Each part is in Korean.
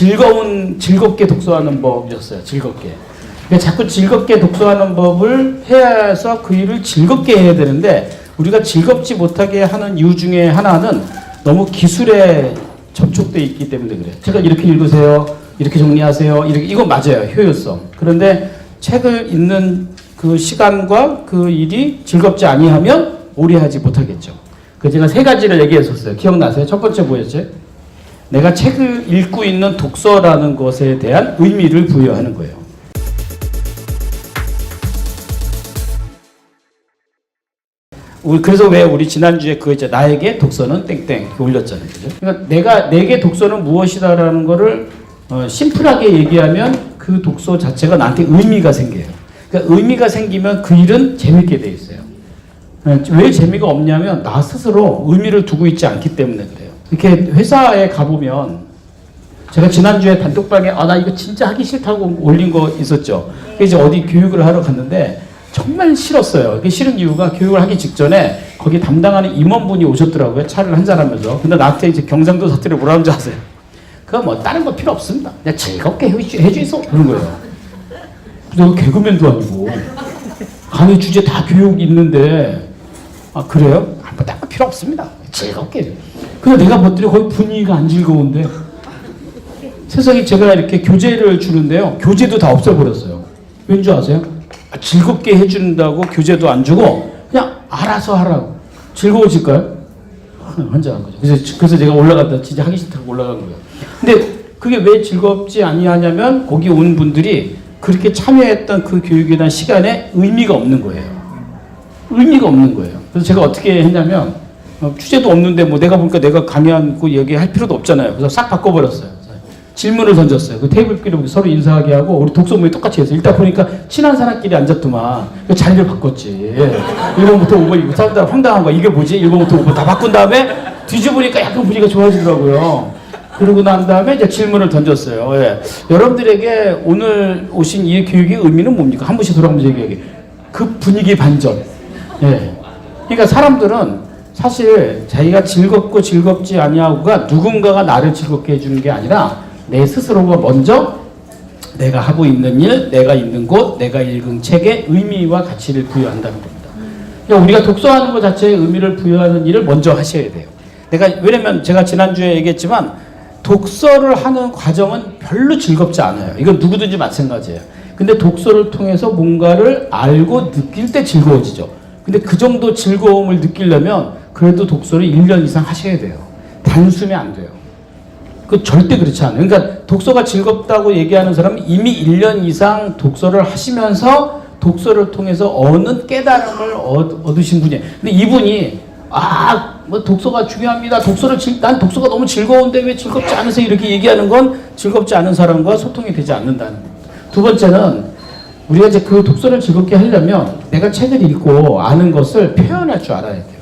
즐거운 즐겁게 독서하는 법이었어요. 즐겁게. 그러니까 자꾸 즐겁게 독서하는 법을 해서 그 일을 즐겁게 해야 되는데 우리가 즐겁지 못하게 하는 이유 중에 하나는 너무 기술에 접촉돼 있기 때문에 그래요. 제가 이렇게 읽으세요. 이렇게 정리하세요. 이렇게 이거 맞아요. 효율성. 그런데 책을 읽는 그 시간과 그 일이 즐겁지 아니하면 오래 하지 못하겠죠. 그 제가 세 가지를 얘기했었어요. 기억나세요? 첫 번째 뭐였죠? 내가 책을 읽고 있는 독서라는 것에 대한 의미를 부여하는 거예요. 그래서 왜 우리 지난주에 그거 있죠 나에게 독서는 땡땡 올렸잖아요. 그죠? 그러니까 내가 내게 독서는 무엇이다라는 거를 어, 심플하게 얘기하면 그 독서 자체가 나한테 의미가 생겨요. 그러니까 의미가 생기면 그 일은 재밌게 돼 있어요. 어, 왜 재미가 없냐면 나 스스로 의미를 두고 있지 않기 때문에 그래요. 이렇게 회사에 가보면 제가 지난주에 단톡방에 아 나 이거 진짜 하기 싫다고 올린 거 있었죠. 그래서 어디 교육을 하러 갔는데 정말 싫었어요. 그 싫은 이유가 교육을 하기 직전에 거기 담당하는 임원분이 오셨더라고요. 차를 한잔하면서. 근데 나한테 이제 경상도 사투리 뭐라는 줄 아세요? 그거 뭐 다른 거 필요 없습니다. 그냥 즐겁게 해주, 해주이소. 그런 거예요. 너 개그맨도 아니고 강의 주제 다 교육 있는데 아 그래요? 아, 뭐 다른 거 필요 없습니다. 즐겁게. 근데 내가 봤더니 거기 분위기가 안 즐거운데 세상에 제가 이렇게 교재를 주는데요. 교재도 다 없애버렸어요. 왠지 아세요? 아, 즐겁게 해준다고 교재도 안 주고 그냥 알아서 하라고. 즐거워질까요? 환장한 거죠. 그래서, 그래서 제가 올라갔다 진짜 하기 싫다고 올라간 거예요. 근데 그게 왜 즐겁지 아니하냐면 거기 온 분들이 그렇게 참여했던 그 교육에 대한 시간에 의미가 없는 거예요. 의미가 없는 거예요. 그래서 제가 어떻게 했냐면 어, 주제도 없는데 뭐 내가 보니까 내가 강의한 거 얘기할 필요도 없잖아요. 그래서 싹 바꿔버렸어요. 질문을 던졌어요. 그 테이블끼리 서로 인사하게 하고 우리 독서 모임 똑같이 했어요. 일단 보니까 친한 사람끼리 앉았더만 그 자리를 바꿨지. 1번부터 5번 사람들 황당한 거야. 이게 뭐지? 1번부터 5번 다 바꾼 다음에 뒤져보니까 약간 분위기가 좋아지더라고요. 그러고 난 다음에 이제 질문을 던졌어요. 예. 여러분들에게 오늘 오신 이 교육의 의미는 뭡니까? 한 분씩 돌아보면서 얘기해. 그 분위기 반전. 예. 그러니까 사람들은 사실 자기가 즐겁고 즐겁지 아니하고가 누군가가 나를 즐겁게 해주는 게 아니라 내 스스로가 먼저 내가 하고 있는 일, 내가 있는 곳, 내가 읽은 책에 의미와 가치를 부여한다는 겁니다. 그러니까 우리가 독서하는 것 자체에 의미를 부여하는 일을 먼저 하셔야 돼요. 내가 왜냐면 제가 지난주에 얘기했지만 독서를 하는 과정은 별로 즐겁지 않아요. 이건 누구든지 마찬가지예요. 근데 독서를 통해서 뭔가를 알고 느낄 때 즐거워지죠. 근데 그 정도 즐거움을 느끼려면 그래도 독서를 1년 이상 하셔야 돼요. 단숨에 안 돼요. 그 절대 그렇지 않아요. 그러니까 독서가 즐겁다고 얘기하는 사람은 이미 1년 이상 독서를 하시면서 독서를 통해서 어느 깨달음을 얻, 얻으신 분이에요. 근데 이분이 아, 뭐 독서가 중요합니다. 독서를 즐, 난 독서가 너무 즐거운데 왜 즐겁지 않으세요? 이렇게 얘기하는 건 즐겁지 않은 사람과 소통이 되지 않는다는. 두 번째는 우리가 이제 그 독서를 즐겁게 하려면 내가 책을 읽고 아는 것을 표현할 줄 알아야 돼요.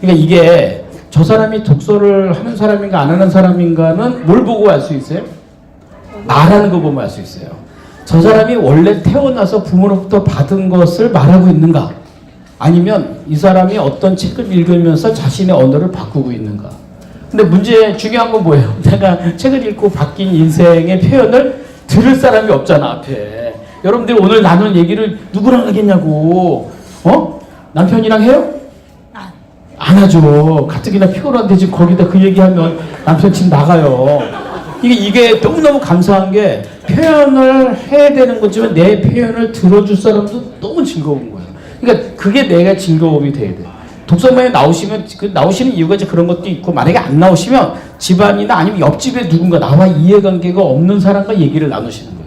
그러니까 이게 저 사람이 독서를 하는 사람인가 안 하는 사람인가는 뭘 보고 알 수 있어요? 말하는 거 보면 알 수 있어요. 저 사람이 원래 태어나서 부모로부터 받은 것을 말하고 있는가? 아니면 이 사람이 어떤 책을 읽으면서 자신의 언어를 바꾸고 있는가? 근데 문제 중요한 건 뭐예요? 내가 책을 읽고 바뀐 인생의 표현을 들을 사람이 없잖아 앞에. 여러분들이 오늘 나눈 얘기를 누구랑 하겠냐고. 어? 남편이랑 해요? 안 하죠. 가뜩이나 피곤한데 지금 거기다 그 얘기하면 남편 집 나가요. 이게, 이게 너무너무 감사한 게 표현을 해야 되는 거지만 내 표현을 들어줄 사람도 너무 즐거운 거예요. 그러니까 그게 내가 즐거움이 돼야 돼. 독서모에 나오시면 그 나오시는 이유가 이제 그런 것도 있고 만약에 안 나오시면 집안이나 아니면 옆집에 누군가 나와 이해관계가 없는 사람과 얘기를 나누시는 거예요.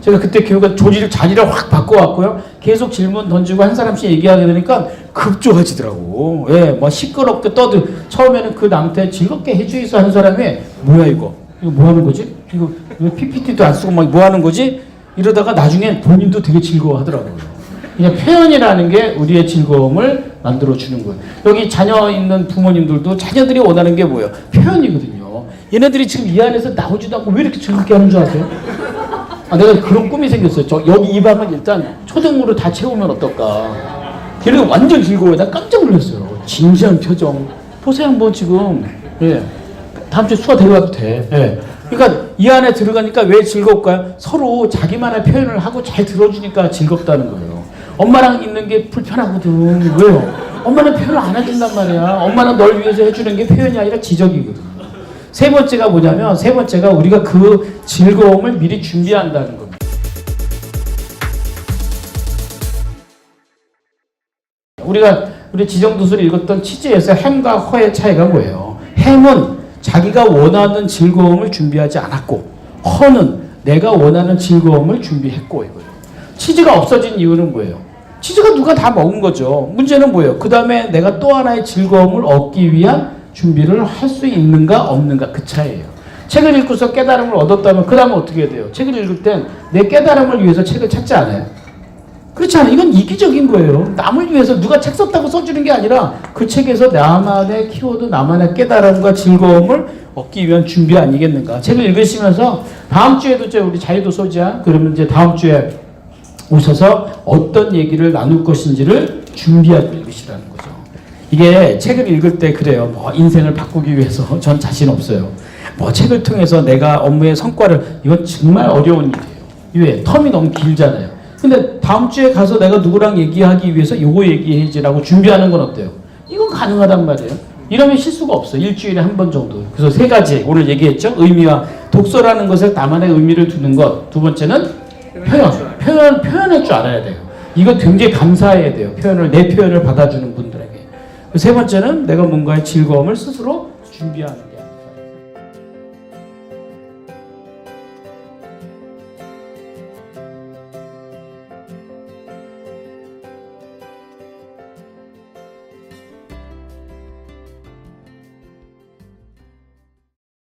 제가 그때 교육은 조지를 자리를 확 바꿔왔고요. 계속 질문 던지고 한 사람씩 얘기하게 되니까 급조해지더라고. 예, 뭐 시끄럽게 떠들. 처음에는 그 남한테 즐겁게 해주이소 하는 사람이 뭐야 이거? 이거 뭐 하는 거지? 이거 왜 PPT도 안 쓰고 막 뭐 하는 거지? 이러다가 나중에 본인도 되게 즐거워하더라고요. 그냥 표현이라는 게 우리의 즐거움을 만들어 주는 거예요. 여기 자녀 있는 부모님들도 자녀들이 원하는 게 뭐예요? 표현이거든요. 얘네들이 지금 이 안에서 나오지도 않고 왜 이렇게 즐겁게 하는 줄 아세요? 아, 내가 그런 꿈이 생겼어요. 저 여기 이 방은 일단 초등부로 다 채우면 어떨까? 걔네가 완전 즐거워요. 나 깜짝 놀랐어요. 진지한 표정, 보세요 한번 지금 예. 다음 주에 수화 데려가도 돼. 예. 그러니까 이 안에 들어가니까 왜 즐거울까요? 서로 자기만의 표현을 하고 잘 들어주니까 즐겁다는 거예요. 엄마랑 있는 게 불편하거든. 왜요? 엄마는 표현을 안 해준단 말이야. 엄마는 널 위해서 해주는 게 표현이 아니라 지적이거든. 세 번째가 뭐냐면 세 번째가 우리가 그 즐거움을 미리 준비한다는 겁니다. 우리가 우리 지정도서를 읽었던 취지에서 행과 허의 차이가 뭐예요? 행은 자기가 원하는 즐거움을 준비하지 않았고 허는 내가 원하는 즐거움을 준비했고 이거예요. 치즈가 없어진 이유는 뭐예요? 치즈가 누가 다 먹은 거죠. 문제는 뭐예요? 그 다음에 내가 또 하나의 즐거움을 얻기 위한 준비를 할 수 있는가 없는가 그 차이예요. 책을 읽고서 깨달음을 얻었다면 그 다음에 어떻게 해야 돼요? 책을 읽을 땐 내 깨달음을 위해서 책을 찾지 않아요. 그렇지 않아요. 이건 이기적인 거예요. 남을 위해서 누가 책 썼다고 써주는 게 아니라 그 책에서 나만의 키워드, 나만의 깨달음과 즐거움을 얻기 위한 준비 아니겠는가. 책을 읽으시면서 다음 주에도 이제 우리 자유도서자 그러면 이제 다음 주에 오셔서 어떤 얘기를 나눌 것인지를 준비하고 읽으시라는. 이게 책을 읽을 때 그래요. 뭐 인생을 바꾸기 위해서 전 자신 없어요. 뭐 책을 통해서 내가 업무의 성과를 이건 정말 어려운 일이에요. 왜? 텀이 너무 길잖아요. 근데 다음 주에 가서 내가 누구랑 얘기하기 위해서 요거 얘기해지라고 준비하는 건 어때요? 이건 가능하단 말이에요. 이러면 실수가 없어. 일주일에 한 번 정도. 그래서 세 가지 오늘 얘기했죠. 의미와 독서라는 것에 나만의 의미를 두는 것. 두 번째는 표현. 표현 표현할 줄 알아야 돼요. 이거 굉장히 감사해야 돼요. 표현을 내 표현을 받아주는 분들에게. 세 번째는 내가 뭔가의 즐거움을 스스로 준비하는.